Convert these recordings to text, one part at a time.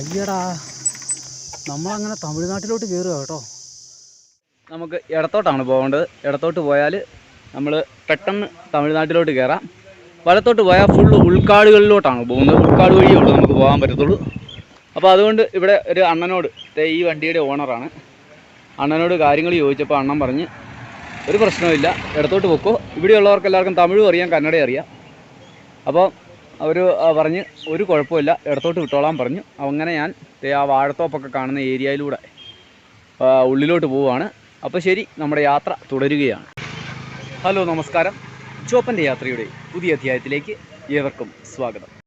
അയ്യടാ. നമ്മളങ്ങനെ തമിഴ്നാട്ടിലോട്ട് കയറുക കേട്ടോ. നമുക്ക് ഇടത്തോട്ടാണ് പോകേണ്ടത് ഇടത്തോട്ട് പോയാൽ നമ്മൾ പെട്ടെന്ന് തമിഴ്നാട്ടിലോട്ട് കയറാം വലത്തോട്ട് പോയാൽ ഫുള്ള് ഉൾക്കാടുകളിലോട്ടാണ് പോകുന്നത്. ഉൾക്കാട് വഴിയേ ഉള്ളൂ നമുക്ക് പോകാൻ പറ്റത്തുള്ളൂ. അപ്പോൾ അതുകൊണ്ട് ഇവിടെ ഒരു അണ്ണനോട് ഈ വണ്ടിയുടെ ഓണറാണ്. അണ്ണനോട് കാര്യങ്ങൾ ചോദിച്ചപ്പോൾ അണ്ണൻ പറഞ്ഞ് ഒരു പ്രശ്നവുമില്ല. ഇടത്തോട്ട് പൊക്കോ. ഇവിടെയുള്ളവർക്ക് എല്ലാവർക്കും തമിഴും അറിയാം കന്നഡയും അറിയാം. അപ്പോൾ അവർ പറഞ്ഞ് ഒരു കുഴപ്പമില്ല ഇടത്തോട്ട് വിട്ടോളാൻ പറഞ്ഞു. അങ്ങനെ ഞാൻ ആ വാഴത്തോപ്പൊക്കെ കാണുന്ന ഏരിയയിലൂടെ ഉള്ളിലോട്ട് പോവുകയാണ്. അപ്പോൾ ശരി നമ്മുടെ യാത്ര തുടരുകയാണ്. ഹലോ നമസ്കാരം. ചോപ്പന്റെ യാത്രയുടെ പുതിയ അധ്യായത്തിലേക്ക് ഏവർക്കും സ്വാഗതം.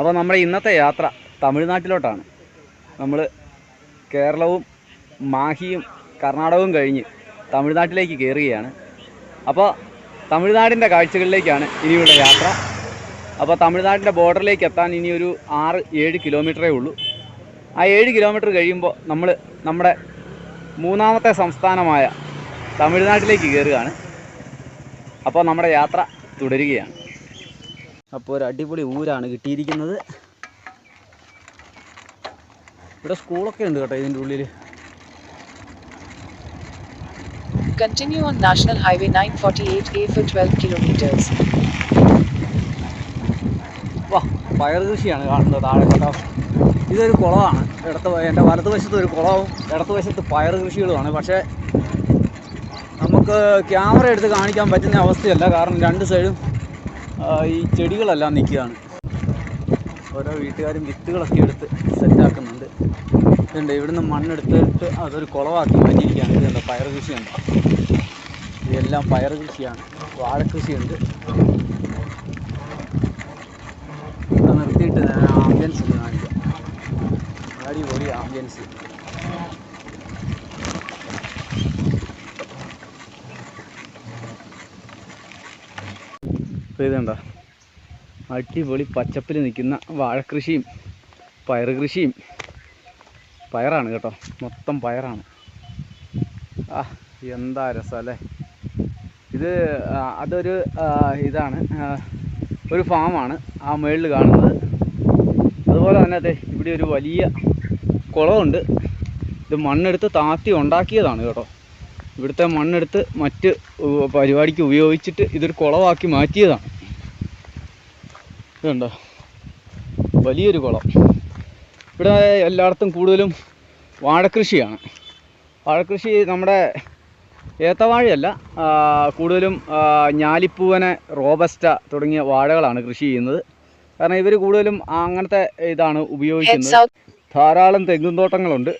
അപ്പോൾ നമ്മുടെ ഇന്നത്തെ യാത്ര തമിഴ്നാട്ടിലോട്ടാണ്. നമ്മൾ കേരളവും മാഹിയും കർണാടകവും കഴിഞ്ഞ് തമിഴ്നാട്ടിലേക്ക് കയറുകയാണ് അപ്പോൾ തമിഴ്നാടിന്റെ കാഴ്ചകളിലേക്കാണ് ഇനിയുള്ള യാത്ര. അപ്പോൾ തമിഴ്നാടിന്റെ ബോർഡറിലേക്ക് എത്താൻ ഇനി ഒരു ആറ് ഏഴ് കിലോമീറ്ററേ ഉള്ളൂ. ആ ഏഴ് കിലോമീറ്റർ കഴിയുമ്പോൾ നമ്മൾ നമ്മുടെ മൂന്നാമത്തെ സംസ്ഥാനമായ തമിഴ്നാട്ടിലേക്ക് കയറുകയാണ് അപ്പോൾ നമ്മുടെ യാത്ര തുടരുകയാണ്. അപ്പോൾ ഒരു അടിപൊളി ഊരാണ് കിട്ടിയിരിക്കുന്നത്. ഇവിടെ സ്കൂളൊക്കെ ഉണ്ട് കേട്ടോ ഇതിന്റെ ഉള്ളിൽ Continue on National Highway 948A for 12 kilometers. വാ പയർ കൃഷിയാണ് കാണുന്നത് താഴെ കേട്ടോ. ഇതൊരു കുളമാണ്. ഇടത്ത് എന്റെ വലതുവശത്ത് ഒരു കുളവും ഇടതുവശത്ത് പയർ കൃഷികളുമാണ്. പക്ഷേ നമുക്ക് ക്യാമറ എടുത്ത് കാണിക്കാൻ പറ്റുന്ന അവസ്ഥയല്ല. കാരണം രണ്ട് സൈഡും ഈ ചെടികളെല്ലാം നിൽക്കുകയാണ്. ഓരോ വീട്ടുകാരും വിത്തുകളൊക്കെ എടുത്ത് സെറ്റാക്കുന്നുണ്ട്. ഇതുണ്ട് ഇവിടുന്ന് മണ്ണെടുത്തിട്ട് അതൊരു കുളവാക്കി മാറ്റിയിരിക്കുകയാണ്. ഇതുണ്ട് പയർ കൃഷിയുണ്ട്. ഇതെല്ലാം പയർ കൃഷിയാണ്. വാഴക്കൃഷിയുണ്ട് കൃഷിയുണ്ട്. നിർത്തിയിട്ട് ഞാൻ ആംബിയൻസ് കാണിക്കാം അടിപൊളി ആംബിയൻസ് ഇതുണ്ടോ അടിപൊളി പച്ചപ്പിൽ നിൽക്കുന്ന വാഴക്കൃഷിയും പയർ കൃഷിയും. പയറാണ് കേട്ടോ. മൊത്തം പയറാണ്. ആ എന്താ രസം അല്ലേ? ഇത് അതൊരു ഇതാണ് ഒരു ഫാമാണ് ആ മുകളിൽ കാണുന്നത്. അതുപോലെ തന്നെ അതെ ഇവിടെ ഒരു വലിയ കുളമുണ്ട്. ഇത് മണ്ണെടുത്ത് താത്തി ഉണ്ടാക്കിയതാണ് കേട്ടോ. ഇവിടുത്തെ മണ്ണെടുത്ത് മറ്റ് പരിപാടിക്ക് ഉപയോഗിച്ചിട്ട് ഇതൊരു കുളമാക്കി മാറ്റിയതാണ്. ഇതുണ്ടോ? വലിയൊരു കുളം. ഇവിടെ എല്ലായിടത്തും കൂടുതലും വാഴക്കൃഷിയാണ്. വാഴക്കൃഷി നമ്മുടെ ഏത്തവാഴയല്ല കൂടുതലും ഞാലിപ്പൂവനെ റോബസ്റ്റ തുടങ്ങിയ വാഴകളാണ് കൃഷി ചെയ്യുന്നത്. കാരണം ഇവർ കൂടുതലും അങ്ങനത്തെ ഇതാണ് ഉപയോഗിക്കുന്നത്. ധാരാളം തെങ്ങും തോട്ടങ്ങളുണ്ട്.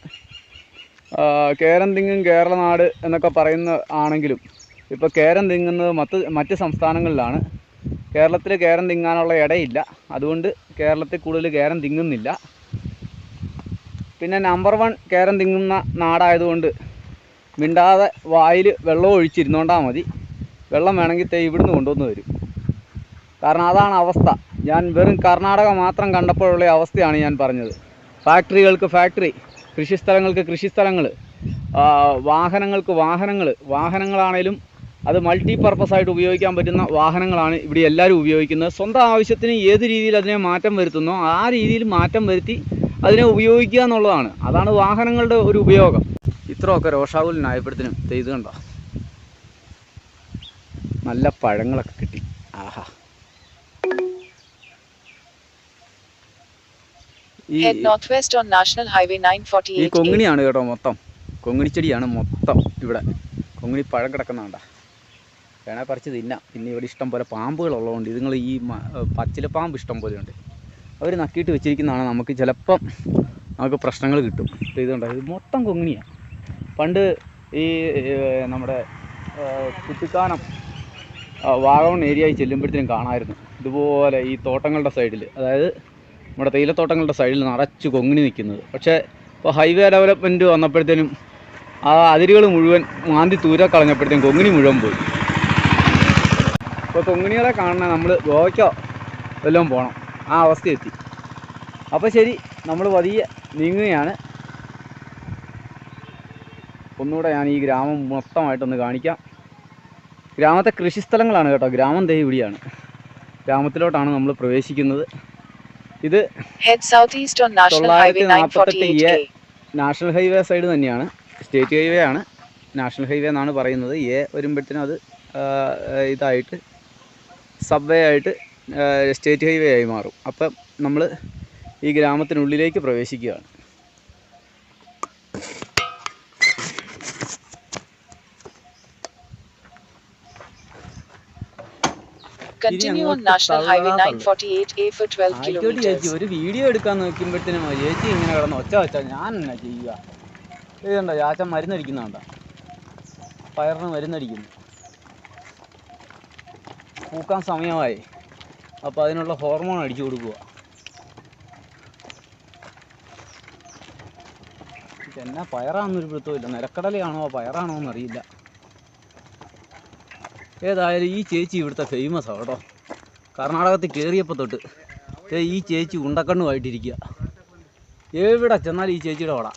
ആ, കേരം തിങ്ങും കേരളനാട് എന്നൊക്കെ പറയുന്ന ആണെങ്കിലും ഇപ്പോൾ കേരം തിങ്ങുന്നത് മറ്റ് മറ്റ് സംസ്ഥാനങ്ങളിലാണ്. കേരളത്തിൽ കേരം തിങ്ങാനുള്ള ഇടയില്ല. അതുകൊണ്ട് കേരളത്തിൽ കൂടുതൽ കേരം തിങ്ങുന്നില്ല. പിന്നെ നമ്പർ വൺ കേരം തിങ്ങുന്ന നാടായതുകൊണ്ട് മിണ്ടാതെ വായിൽ വെള്ളം ഒഴിച്ചിരുന്നോണ്ടാൽ മതി. വെള്ളം വേണമെങ്കിൽ തേ ഇവിടുന്ന് കൊണ്ടുവന്ന് തരും. കാരണം അതാണ് അവസ്ഥ. ഞാൻ വെറും കർണാടക മാത്രം കണ്ടപ്പോഴുള്ള അവസ്ഥയാണ് ഞാൻ പറഞ്ഞത്. ഫാക്ടറികൾക്ക് ഫാക്ടറി കൃഷിസ്ഥലങ്ങൾക്ക് കൃഷിസ്ഥലങ്ങൾ വാഹനങ്ങൾക്ക് വാഹനങ്ങൾ വാഹനങ്ങളാണേലും അത് മൾട്ടി പർപ്പസ് ആയിട്ട് ഉപയോഗിക്കാൻ പറ്റുന്ന വാഹനങ്ങളാണ് ഇവിടെ എല്ലാവരും ഉപയോഗിക്കുന്നത്. സ്വന്തം ആവശ്യത്തിന് ഏത് രീതിയിൽ അതിനെ മാറ്റം വരുത്തുന്നോ ആ രീതിയിൽ മാറ്റം വരുത്തി അതിനെ ഉപയോഗിക്കുക എന്നുള്ളതാണ്. അതാണ് വാഹനങ്ങളുടെ ഒരു ഉപയോഗം. ഇത്രയൊക്കെ രോഷാകുലനായപ്പോഴത്തേനും ഇത് കണ്ടോ? നല്ല പഴങ്ങളൊക്കെ കിട്ടി. ആഹാ. ഈ Head northwest on National Highway ഈ 948A. കൊങ്ങിണിയാണ് കേട്ടോ മൊത്തം. കൊങ്ങിണിച്ചെടിയാണ് മൊത്തം ഇവിടെ. കൊങ്ങിണി പഴം കിടക്കുന്നതാണ്ട വേണേൽ പറിച്ച് തിന്നാം. പിന്നെ ഇവിടെ ഇഷ്ടം പോലെ പാമ്പുകളുള്ളതുകൊണ്ട് ഇതുങ്ങൾ ഈ പച്ചില പാമ്പ് ഇഷ്ടം പോലെയുണ്ട് അവർ നക്കിയിട്ട് വെച്ചിരിക്കുന്നതാണ് നമുക്ക് ചിലപ്പം നമുക്ക് പ്രശ്നങ്ങൾ കിട്ടും. ഇപ്പോൾ ഇതുണ്ടായി ഇത് മൊത്തം കൊങ്ങിണിയാണ് പണ്ട് ഈ നമ്മുടെ കുട്ടിക്കാനം വാഴവൺ ഏരിയയിൽ ചെല്ലുമ്പോഴത്തേനും കാണാമായിരുന്നു. ഇതുപോലെ ഈ തോട്ടങ്ങളുടെ സൈഡിൽ അതായത് നമ്മുടെ തേയിലത്തോട്ടങ്ങളുടെ സൈഡിൽ നിറച്ച് കൊങ്ങിണി നിൽക്കുന്നത്. പക്ഷേ ഇപ്പോൾ ഹൈവേ ഡെവലപ്മെന്റ് വന്നപ്പോഴത്തേനും ആ അതിരുകൾ മുഴുവൻ മാന്തി തൂര കളഞ്ഞപ്പോഴത്തേനും കൊങ്ങിണി മുഴുവൻ പോയി. ഇപ്പോൾ കൊങ്ങിണികളെ കാണണ നമ്മൾ ഗോവയ്ക്കോ വല്ലതും പോകണം ആ അവസ്ഥ എത്തി അപ്പോൾ ശരി നമ്മൾ പതിയെ നീങ്ങുകയാണ്. ഒന്നുകൂടെ ഞാൻ ഈ ഗ്രാമം മൊത്തമായിട്ടൊന്ന് കാണിക്കാം. ഗ്രാമത്തെ കൃഷിസ്ഥലങ്ങളാണ് കേട്ടോ. ഗ്രാമം ദേ ഇവിടെയാണ്. ഗ്രാമത്തിലോട്ടാണ് നമ്മൾ പ്രവേശിക്കുന്നത്. ഇത് തൊള്ളായിരത്തി നാൽപ്പത്തെട്ട് A National Highway 948A. National highway side തന്നെയാണ്. സ്റ്റേറ്റ് ഹൈവേ ആണ്. നാഷണൽ ഹൈവേ എന്നാണ് പറയുന്നത്. എ വരുമ്പോഴത്തേനും അത് ഇതായിട്ട് സബ്വേ ആയിട്ട് സ്റ്റേറ്റ് ഹൈവേ ആയി മാറും. അപ്പം നമ്മൾ ഈ ഗ്രാമത്തിനുള്ളിലേക്ക് പ്രവേശിക്കുകയാണ്. Continue on അങ്ങോട്ട് National Highway തള്ളാൻ 948A for 12 ആയിക്കോട്ടെ ചേച്ചി ഒരു വീഡിയോ എടുക്കാൻ നോക്കുമ്പോഴത്തേനും ചേച്ചി ഇങ്ങനെ കിടന്ന് ഒച്ച വെച്ച ഞാൻ എന്നാ ചെയ്യുക? ഇതുണ്ടോ ചാച്ചൻ മരുന്നടിക്കുന്നുണ്ടോ പയറിന് മരുന്നടിക്കുന്നു. പൂക്കാൻ സമയമായി. അപ്പോൾ അതിനുള്ള ഹോർമോൺ അടിച്ചു കൊടുക്കുക എന്നാ പയറാണെന്നൊരു പിടുത്തമില്ല നിലക്കടലയാണോ പയറാണോ എന്നറിയില്ല. ഏതായാലും ഈ ചേച്ചി ഇവിടുത്തെ ഫേമസ് കേട്ടോ. കർണാടകത്തിൽ കയറിയപ്പോൾ തൊട്ട് ഈ ചേച്ചി ഉണ്ടക്കണ്ണുമായിട്ടിരിക്കുക എവിടെ ചെന്നാൽ ഈ ചേച്ചിയുടെ ഓട.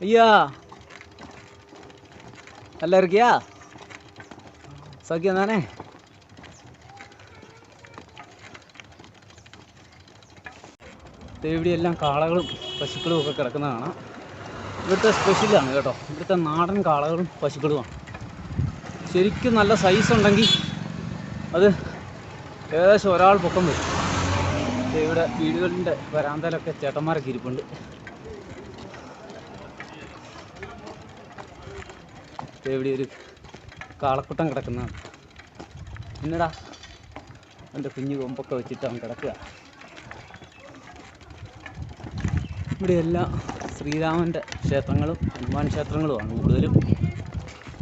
ஐயா நல்லா இருக்கியா சௌக்கியம் தானே ദേ ഇവിടെയെല്ലാം കാളകളും പശുക്കളും ഒക്കെ കിടക്കുന്ന കാണാം ഇവിടുത്തെ സ്പെഷ്യലാണ് കേട്ടോ ഇവിടുത്തെ നാടൻ കാളകളും പശുക്കളുമാണ് ശരിക്കും നല്ല സൈസ് ഉണ്ടെങ്കിൽ അത് ഏകദേശം ഒരാൾ പൊക്കം വരും ദേ ഇവിടെ വീടുകളിൻ്റെ വരാന്തയിലൊക്കെ ചേട്ടന്മാരൊക്കെ ഇരിപ്പുണ്ട് ഇവിടെ ഒരു കാളക്കുട്ടം കിടക്കുന്നതാണ് എന്നടാ എന്റെ കുഞ്ഞു കൊമ്പൊക്കെ വെച്ചിട്ട് അവൻ കിടക്കുക. ഇവിടെയെല്ലാം ശ്രീരാമന്റെ ക്ഷേത്രങ്ങളും ഹനുമാൻ ക്ഷേത്രങ്ങളുമാണ് കൂടുതലും.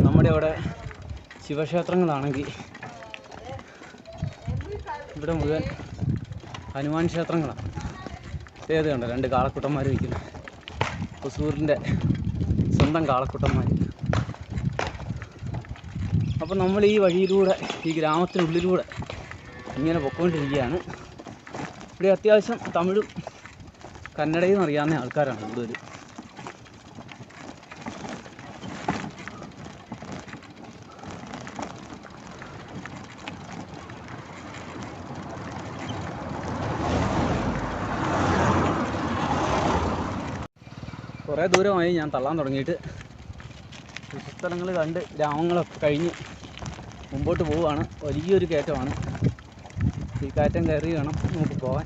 നമ്മുടെ അവിടെ ശിവക്ഷേത്രങ്ങളാണെങ്കിൽ ഇവിടെ മുഴുവൻ ഹനുമാൻ ക്ഷേത്രങ്ങളാണ്. ഏത് കണ്ടോ രണ്ട് കാളക്കുട്ടന്മാർ വയ്ക്കുന്നു ഹുസൂറിന്റെ സ്വന്തം കാളക്കുട്ടന്മാർ അപ്പം നമ്മൾ ഈ വഴിയിലൂടെ ഈ ഗ്രാമത്തിനുള്ളിലൂടെ ഇങ്ങനെ പൊക്കോണ്ടിരിക്കുകയാണ്. ഇവിടെ അത്യാവശ്യം തമിഴും കന്നഡയും അറിയാവുന്ന ആൾക്കാരാണ് കൂടുതൽ കുറേ ദൂരമായി ഞാൻ തള്ളാൻ തുടങ്ങിയിട്ട്. കൃഷിസ്ഥലങ്ങൾ കണ്ട് ഗ്രാമങ്ങളൊക്കെ കഴിഞ്ഞ് മുമ്പോട്ട് പോവുകയാണ്. വലിയൊരു കയറ്റമാണ്. ഈ കയറ്റം കയറി വേണം നമുക്ക് പോകാൻ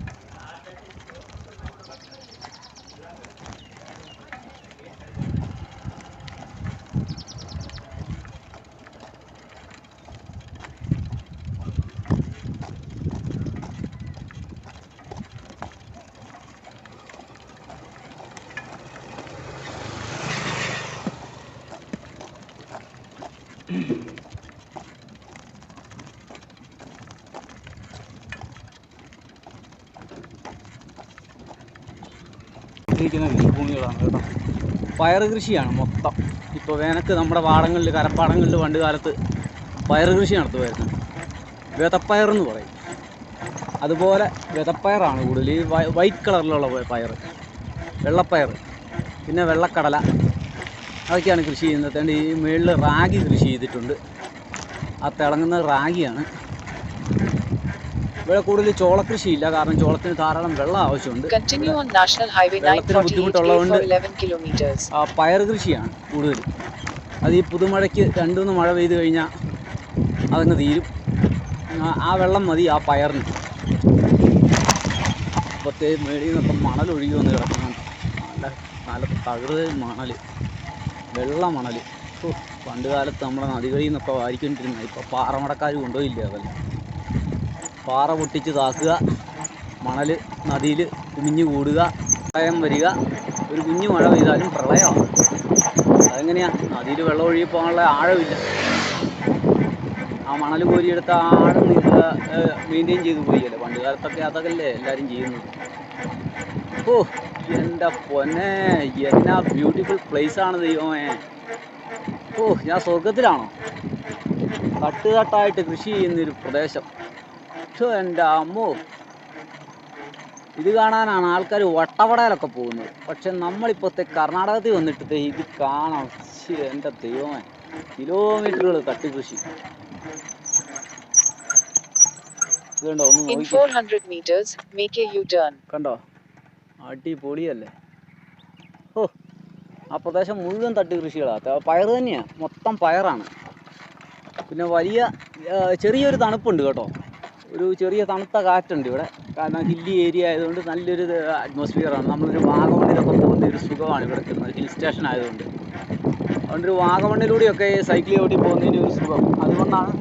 ഇരിക്കുന്ന ഭൂമികളാണ് കേട്ടോ. പയർ കൃഷിയാണ് മൊത്തം. ഇപ്പോൾ വേനക്ക് നമ്മുടെ പാടങ്ങളിൽ കരപ്പാടങ്ങളിൽ പണ്ട് കാലത്ത് പയർ കൃഷി നടത്തുമായിരുന്നു. വിതപ്പയർ എന്ന് പറയും. അതുപോലെ വിതപ്പയറാണ് കൂടുതൽ. ഈ വൈറ്റ് കളറിലുള്ള പയർ വെള്ളപ്പയർ പിന്നെ വെള്ളക്കടല. അതൊക്കെയാണ് കൃഷി ചെയ്യുന്നത്. ഈ മുകളിൽ റാഗി കൃഷി ചെയ്തിട്ടുണ്ട്. ആ തിളങ്ങുന്ന റാഗിയാണ്. ഇവിടെ കൂടുതൽ ചോളക്കൃഷിയില്ല കാരണം ചോളത്തിന് ധാരാളം വെള്ളം ആവശ്യമുണ്ട്. വെള്ളത്തിന് 948A ബുദ്ധിമുട്ടുള്ളതുകൊണ്ട് for 11 kilometers. ആ പയർ കൃഷിയാണ് കൂടുതൽ. അത് ഈ പുതുമഴയ്ക്ക് രണ്ടുമൂന്ന് മഴ പെയ്ത് കഴിഞ്ഞാൽ അതങ്ങ് തീരും. ആ- വെള്ളം മതി ആ പയറിന്. പ്രത്യേക മേടി നിന്നൊക്കെ മണൽ ഒഴുകി വന്ന് കിടക്കണം നല്ല നല്ല തകർത് മണൽ വെള്ള മണൽ പണ്ട് കാലത്ത് നമ്മുടെ നദികളിൽ നിന്നൊക്കെ വാരിക്കൊണ്ടിരുന്ന ഇപ്പോൾ പാറമടക്കാർ കൊണ്ടുപോയില്ല അതല്ല. പാറ പൊട്ടിച്ച് താക്കുക. മണൽ നദിയിൽ കുമിഞ്ഞു കൂടുക. പ്രളയം വരിക. ഒരു കുഞ്ഞു മഴ പെയ്താലും പ്രളയമാണ്. അതെങ്ങനെയാണ് നദിയിൽ വെള്ളം ഒഴുകി പോകാനുള്ള ആഴമില്ല. ആ മണൽ കോരിയെടുത്ത ആ ആഴം മെയിന്റെയിൻ ചെയ്ത് പോയില്ലേ? പണ്ട് കാലത്തൊക്കെ അതൊക്കെയല്ലേ എല്ലാവരും ചെയ്യുന്നത്. ഓ എന്റെ പൊന്നെ എന്നാ ബ്യൂട്ടിഫുൾ പ്ലേസ് ആണ് ദൈവമേ. ഓ ഞാൻ സ്വർഗത്തിലാണോ തട്ടുതട്ടായിട്ട് കൃഷി ചെയ്യുന്നൊരു പ്രദേശം. ഛോ, എന്റെ അമ്മോ. ഇത് കാണാനാണ് ആൾക്കാർ വട്ടവടയിലൊക്കെ പോകുന്നത്. പക്ഷെ നമ്മളിപ്പോഴത്തെ കർണാടകത്തിൽ വന്നിട്ട് ഇത് കാണാം എന്റെ ദൈവമേ. കിലോമീറ്ററുകൾ കട്ടിക്കൃഷി കണ്ടോ? ഒന്ന് In 400 meters, make a U-turn. കണ്ടോ? അടിപൊളിയല്ലേ? ഓ ആ പ്രദേശം മുഴുവൻ തട്ടി കൃഷികളാണ് പയർ തന്നെയാണ് മൊത്തം പയറാണ്. പിന്നെ വലിയ ചെറിയൊരു തണുപ്പുണ്ട് കേട്ടോ. ഒരു ചെറിയ തണുത്ത കാറ്റുണ്ട് ഇവിടെ. കാരണം ഹില്ലി ഏരിയ ആയതുകൊണ്ട് നല്ലൊരു അറ്റ്മോസ്ഫിയറാണ് നമ്മളൊരു വാഗമണ്ണിലൊക്കെ പോകുന്ന ഒരു സുഖമാണ് ഇവിടെ കിട്ടുന്നത്. ഹിൽ സ്റ്റേഷൻ ആയതുകൊണ്ട്. അതുകൊണ്ട് ഒരു വാഗമണ്ണിലൂടെയൊക്കെ സൈക്കിൾ ഓടി പോകുന്നതിന്റെ ഒരു സുഖം. അതുകൊണ്ടാണ്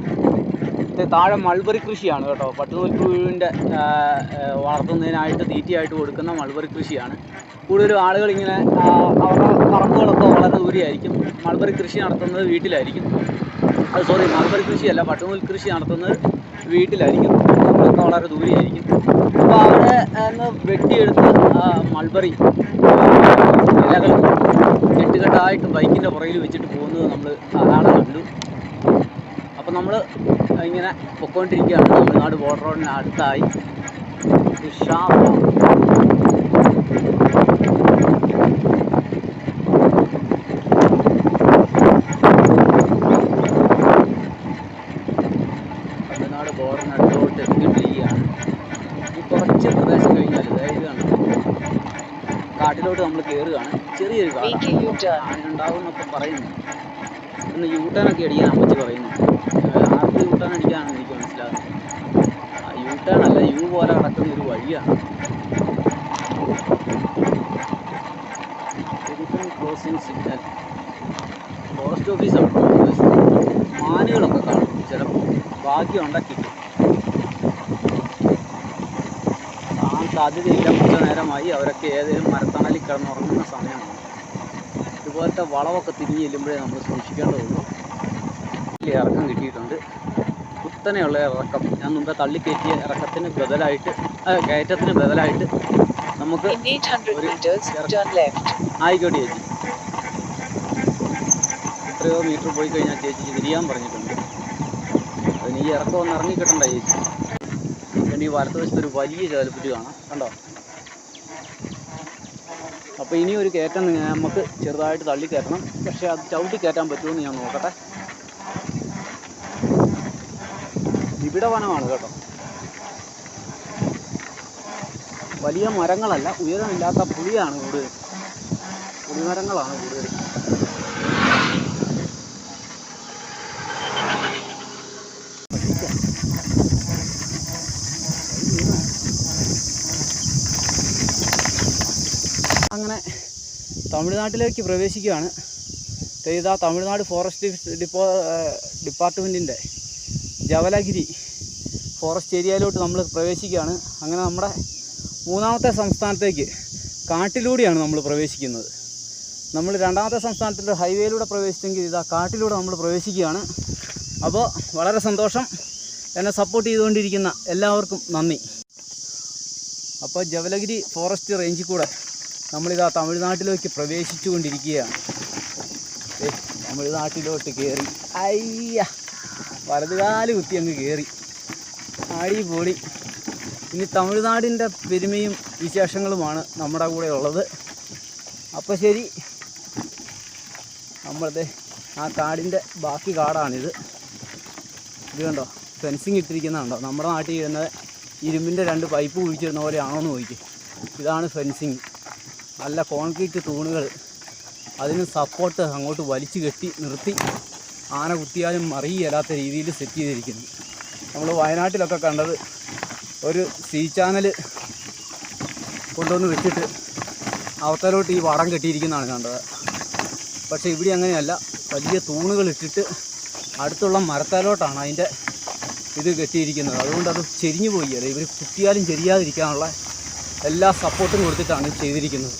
താഴെ മൾബറി കൃഷിയാണ് കേട്ടോ. പട്ടുനൂൽപ്പുഴുവിന്റെ വളർത്തുന്നതിനായിട്ട് തീറ്റയായിട്ട് കൊടുക്കുന്ന മൾബറി കൃഷിയാണ്. കൂടുതലും ആളുകൾ ഇങ്ങനെ അവരുടെ പറമ്പുകളൊക്കെ വളരെ ദൂരെയായിരിക്കും. മൾബറി കൃഷി നടത്തുന്നത് വീട്ടിലായിരിക്കും. സോറി മൾബറി കൃഷിയല്ല പട്ടുനൂൽ കൃഷി നടത്തുന്നത് വീട്ടിലായിരിക്കും. നമ്മളൊക്കെ വളരെ ദൂരെയായിരിക്കും. അപ്പോൾ അവിടെ നിന്ന് വെട്ടിയെടുത്ത് മൾബറി ഇലകൾ കെട്ടുകെട്ടായിട്ട് ബൈക്കിന്റെ പുറകിൽ വെച്ചിട്ട് പോകുന്നത് നമ്മൾ ധാരാളം കണ്ടു. അപ്പോൾ നമ്മൾ ഇങ്ങനെ പൊക്കോണ്ടിരിക്കുകയാണ്. തമിഴ്നാട് ബോർഡർ റോഡിന് അടുത്തായി. ഉഷാറാണ്. തമിഴ്നാട് ബോർഡറിന് അടുത്തോട്ട് എത്തിക്കൊണ്ടിരിക്കുകയാണ് ഈ കുറച്ച് പ്രദേശം കഴിഞ്ഞാൽ അതായത് കണ്ടോ കാട്ടിലോട്ട് നമ്മൾ കയറുകയാണ് ചെറിയൊരു എന്നൊക്കെ പറയുന്നു. ഇന്ന് യൂട്ടേണൊക്കെ അടിക്കാൻ അമ്മച്ചി പറയുന്നു. ആർക്ക് യൂട്ടേൺ അടിക്കാനാണ് എനിക്ക് മനസ്സിലാകുന്നത് ആ യൂട്ടേൺ അല്ല യു പോലെ നടക്കുന്ന ഒരു വഴിയാണ്. Crossing signal. ഫോറസ്റ്റ് ഓഫീസാണ്. മാനുകളൊക്കെ കാണും. ചിലപ്പോൾ ഭാഗ്യം ഉണ്ടെങ്കിൽ കിട്ടും കാണാൻ സാധ്യതയില്ല. കുറച്ച് നേരമായി അവരൊക്കെ ഏതെങ്കിലും മരത്തണലിൽ കിടന്നുറങ്ങുന്ന സമയമാണ്. ഇതുപോലത്തെ വളവൊക്കെ തിരിഞ്ഞ് ചെല്ലുമ്പോഴേ നമ്മൾ സൂക്ഷിക്കേണ്ടതുള്ളൂ വലിയ ഇറക്കം കിട്ടിയിട്ടുണ്ട്. കുത്തനെയുള്ള ഇറക്കം. ഞാൻ മുമ്പേ തള്ളിക്കയറ്റിയ ഇറക്കത്തിന് ബദലായിട്ട് കയറ്റത്തിന് ബദലായിട്ട് നമുക്ക് In 800 meters, turn left. ആയിക്കോട്ടെ ചേച്ചി. എത്രയോ മീറ്റർ പോയി കഴിഞ്ഞാൽ ചേച്ചിക്ക് തിരിയാൻ പറഞ്ഞിട്ടുണ്ട്. അതിന് ഈ ഇറക്കം ഒന്ന് ഇറങ്ങി കിട്ടണ്ട ചേച്ചി. ഈ വലത്തുവശത്ത് ഒരു വലിയ ചേലപ്പുറ്റ് കാണാം. കണ്ടോ? അപ്പോൾ ഇനി ഒരു കയറ്റം നമുക്ക് ചെറുതായിട്ട് തള്ളി കയറ്റണം. പക്ഷേ അത് ചവിട്ടി കയറ്റാൻ പറ്റുമെന്ന് ഞാൻ നോക്കട്ടെ. ഇവിടെ വനമാണ് കേട്ടോ. വലിയ മരങ്ങളല്ല ഉയരമില്ലാത്ത പുളിയാണ് കൂടുതൽ. പുളിമരങ്ങളാണ് കൂടുതൽ അങ്ങനെ തമിഴ്നാട്ടിലേക്ക് പ്രവേശിക്കുകയാണ്. ഇതാ തമിഴ്നാട് ഫോറസ്റ്റ് ഡിപ്പോ ഡിപ്പാർട്ട്മെന്റിന്റെ ജവലഗിരി ഫോറസ്റ്റ് ഏരിയയിലോട്ട് നമ്മൾ പ്രവേശിക്കുകയാണ്. അങ്ങനെ നമ്മുടെ മൂന്നാമത്തെ സംസ്ഥാനത്തേക്ക് കാട്ടിലൂടെയാണ് നമ്മൾ പ്രവേശിക്കുന്നത്. നമ്മൾ രണ്ടാമത്തെ സംസ്ഥാനത്തിന്റെ ഹൈവേയിലൂടെ പ്രവേശിച്ചെങ്കിൽ ഇതാ കാട്ടിലൂടെ നമ്മൾ പ്രവേശിക്കുകയാണ്. അപ്പോൾ വളരെ സന്തോഷം. എന്നെ സപ്പോർട്ട് ചെയ്തുകൊണ്ടിരിക്കുന്ന എല്ലാവർക്കും നന്ദി. അപ്പോൾ ജവലഗിരി ഫോറസ്റ്റ് റേഞ്ചിൽ കൂടെ നമ്മളിതാ തമിഴ്നാട്ടിലേക്ക് പ്രവേശിച്ചു കൊണ്ടിരിക്കുകയാണ് തമിഴ്നാട്ടിലോട്ട് കയറി അയ്യ വലതുകാൽ കുത്തി അങ്ങ് കയറി അടിപൊളി. ഇനി തമിഴ്നാടിന്റെ പെരുമയും വിശേഷങ്ങളുമാണ് നമ്മുടെ കൂടെ ഉള്ളത്. അപ്പോൾ ശരി നമ്മളത് ആ കാടിന്റെ ബാക്കി കാടാണിത്. ഇത് കണ്ടോ ഫെൻസിങ് ഇട്ടിരിക്കുന്നതുണ്ടോ നമ്മുടെ നാട്ടിൽ ഇരുന്നത് ഇരുമ്പിന്റെ രണ്ട് പൈപ്പ് കുഴിച്ചിരുന്ന പോലെയാണോ എന്ന് ചോദിക്കും. ഇതാണ് ഫെൻസിങ്. നല്ല കോൺക്രീറ്റ് തൂണുകൾ. അതിന് സപ്പോർട്ട് അങ്ങോട്ട് വലിച്ചു കെട്ടി നിർത്തി ആന കുത്തിയാലും മറിയല്ലാത്ത രീതിയിൽ സെറ്റ് ചെയ്തിരിക്കുന്നു. നമ്മൾ വയനാട്ടിലൊക്കെ കണ്ടത് ഒരു സീ ചാനൽ കൊണ്ടുവന്ന് വെച്ചിട്ട് അവത്തലോട്ട് ഈ വടം കെട്ടിയിരിക്കുന്നതാണ് കണ്ടത്. പക്ഷേ ഇവിടെ അങ്ങനെയല്ല. വലിയ തൂണുകൾ ഇട്ടിട്ട് അടുത്തുള്ള മരത്തലോട്ടാണ് അതിന്റെ ഇത് കെട്ടിയിരിക്കുന്നത്. അതുകൊണ്ട് അത് ചെരിഞ്ഞു പോയി. അല്ലേ ഇവർ കുത്തിയാലും ചെരിയാതിരിക്കാനുള്ള എല്ലാ സപ്പോർട്ടും കൊടുത്തിട്ടാണ് ചെയ്തിരിക്കുന്നത്.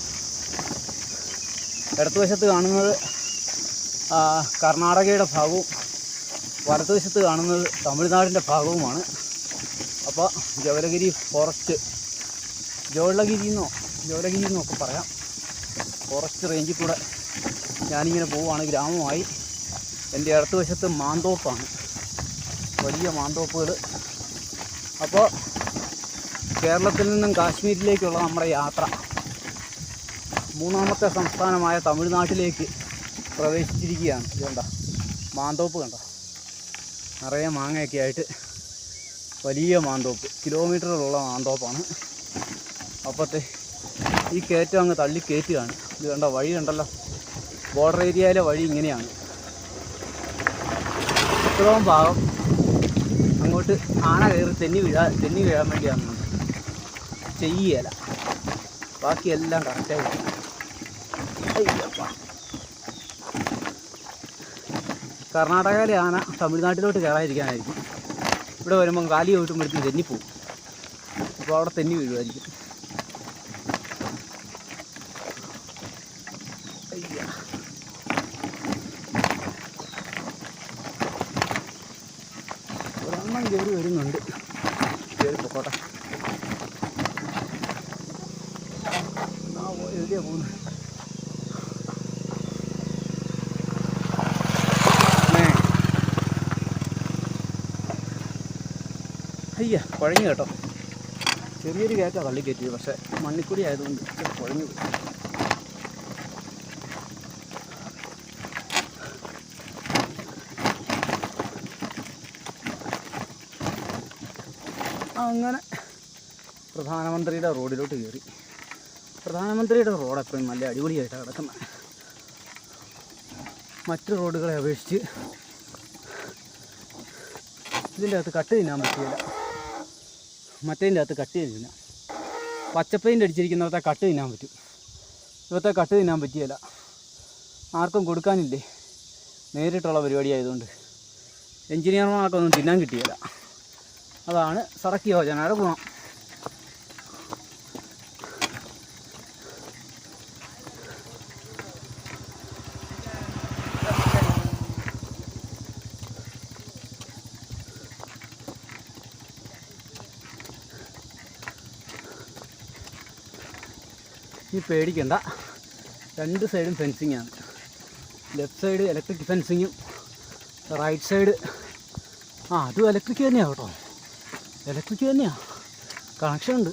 ഇടതുവശത്ത് കാണുന്നത് കർണാടകയുടെ ഭാഗവും വലതുവശത്ത് കാണുന്നത് തമിഴ്നാടിന്റെ ഭാഗവുമാണ്. അപ്പോൾ ജവലഗിരി ഫോറസ്റ്റ് ജോലഗിരി എന്നോ ജോലഗിരി എന്നൊക്കെ പറയാം. ഫോറസ്റ്റ് റേഞ്ചിൽ കൂടെ ഞാനിങ്ങനെ പോവുകയാണ്. ഗ്രാമമായി എന്റെ ഇടതുവശത്ത് മാന്തോപ്പാണ്. വലിയ മാന്തോപ്പുകൾ. അപ്പോൾ കേരളത്തിൽ നിന്നും കാശ്മീരിലേക്കുള്ള നമ്മുടെ യാത്ര. മൂന്നാമത്തെ സംസ്ഥാനമായ തമിഴ്നാട്ടിലേക്ക് പ്രവേശിച്ചിരിക്കുകയാണ്. ഇത് കണ്ട? മാന്തോപ്പ് കണ്ട? നിറയെ മാങ്ങയൊക്കെ ആയിട്ട് വലിയ മാന്തോപ്പ്. കിലോമീറ്ററുള്ള മാന്തോപ്പാണ്. അപ്പോഴത്തെ ഈ കയറ്റം അങ്ങ് തള്ളി കയറ്റുകയാണ് ഇത് കണ്ട? വഴി കണ്ടല്ലോ? ബോർഡർ ഏരിയയിലെ വഴി ഇങ്ങനെയാണ്. ഇത്രയും ഭാഗം അങ്ങോട്ട് ആന കയറി തെന്നി വീഴാ തെന്നി വീഴാൻ വേണ്ടിയാണ്. ചെയ്യുകയില്ല ബാക്കിയെല്ലാം കറക്റ്റായി വരും. അയ്യപ്പ. കർണാടകയിലെ ആന തമിഴ്നാട്ടിലോട്ട് കയറാതിരിക്കാനായിരിക്കും ഇവിടെ വരുമ്പം കാലി ചവിട്ടുമ്പോഴത്തേക്കും തെന്നിപ്പോവും. അപ്പോൾ അവിടെ തെന്നി വീഴുമായിരിക്കും അയ്യ. ഒരെണ്ണം കയറി വരുന്നുണ്ട് കയറി പൊക്കോട്ടെ ആ പോയി എവിടെയാ പോകുന്നത് അയ്യ കുഴഞ്ഞു കേട്ടോ. ചെറിയൊരു കയറ്റാണ് തള്ളി കയറ്റിയത് പക്ഷേ മണ്ണിക്കുടി ആയതുകൊണ്ട് കുഴഞ്ഞു പോയി. അങ്ങനെ പ്രധാനമന്ത്രിയുടെ റോഡിലോട്ട് കയറി. പ്രധാനമന്ത്രിയുടെ റോഡ് എപ്പോഴും നല്ല അടിപൊളിയായിട്ടാണ് കിടക്കുന്നത് മറ്റു റോഡുകളെ അപേക്ഷിച്ച് ഇതിന്റെ അകത്ത് കട്ട് തിന്നാൻ പറ്റില്ല മറ്റേതിന്റെ അകത്ത് കട്ട് തിന്നാം പച്ചപ്പെയിന്റ് അടിച്ചിരിക്കുന്നവത്തെ കട്ട് തിന്നാൻ പറ്റും. ഇവത്തെ കട്ട് തിന്നാൻ പറ്റിയല്ല. ആർക്കും കൊടുക്കാനില്ലേ. നേരിട്ടുള്ള പരിപാടി ആയതുകൊണ്ട് എഞ്ചിനീയർമാർക്കൊന്നും തിന്നാൻ കിട്ടിയല്ല. അതാണ് സറക്കി യോജനയുടെ ഗുണം. ഈ പേടിക്കണ്ട. രണ്ട് സൈഡും ഫെൻസിങ് ആണ്. ലെഫ്റ്റ് സൈഡ് ഇലക്ട്രിക് ഫെൻസിങ്ങും റൈറ്റ് സൈഡ് ആ അതും ഇലക്ട്രിക് തന്നെയാണ് കേട്ടോ. ഇലക്ട്രിക് തന്നെയാണ് കണക്ഷൻ ഉണ്ട്.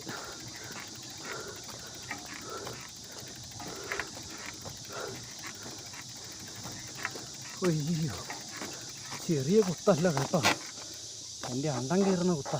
ഒയ്യോ ചെറിയ കുത്തല്ല കേട്ടോ. എന്റെ അണ്ടം കയറുന്ന കുത്ത